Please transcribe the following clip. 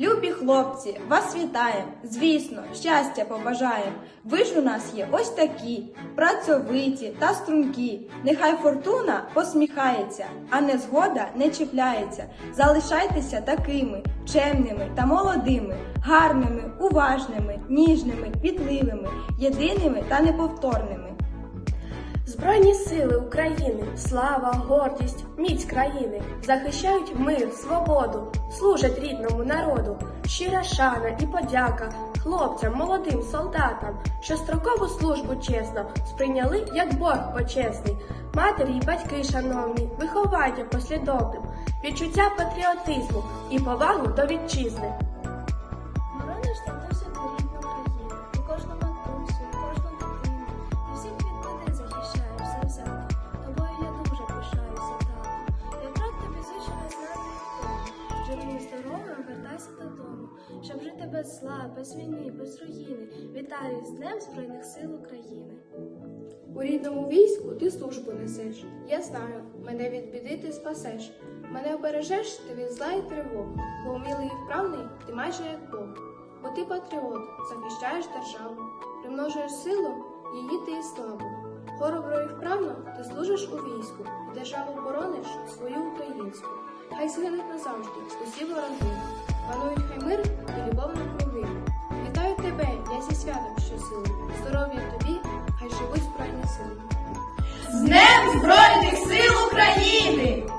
Любі хлопці, вас вітаєм! Звісно, щастя побажаєм. Ви ж у нас є ось такі, працьовиті та стрункі. Нехай фортуна посміхається, а незгода не чіпляється. Залишайтеся такими чемними та молодими, гарними, уважними, ніжними, квітливими, єдиними та неповторними. Збройні сили України, слава, гордість, міць країни захищають мир, свободу, служать рідному народу. Щира шана і подяка хлопцям, молодим солдатам, що строкову службу чесно сприйняли як борг почесний. Матері й батьки, шановні, виховайте послідовним, відчуття патріотизму і повагу до вітчизни. Хто. Живим здоровим вертайся додому, щоб жити без зла, без війни, без руїни. Вітаю з Днем Збройних сил України. У рідному війську ти службу несеш. Я знаю, мене від біди ти спасеш. Мене обережеш ти від зла і тривог, бо вмілий і вправний ти майже як Бог. Бо ти патріот, захищаєш державу, примножуєш силу, її ти і славу. Хоробро і вправно ти служиш у війську, і державу борониш свою українську. Хай згинуть назавжди усі вороги, панують хай мир і любов навкруги. Вітаю тебе, я зі святом щосили, здоров'я тобі, хай живуть збройні сили. З Днем Збройних сил України!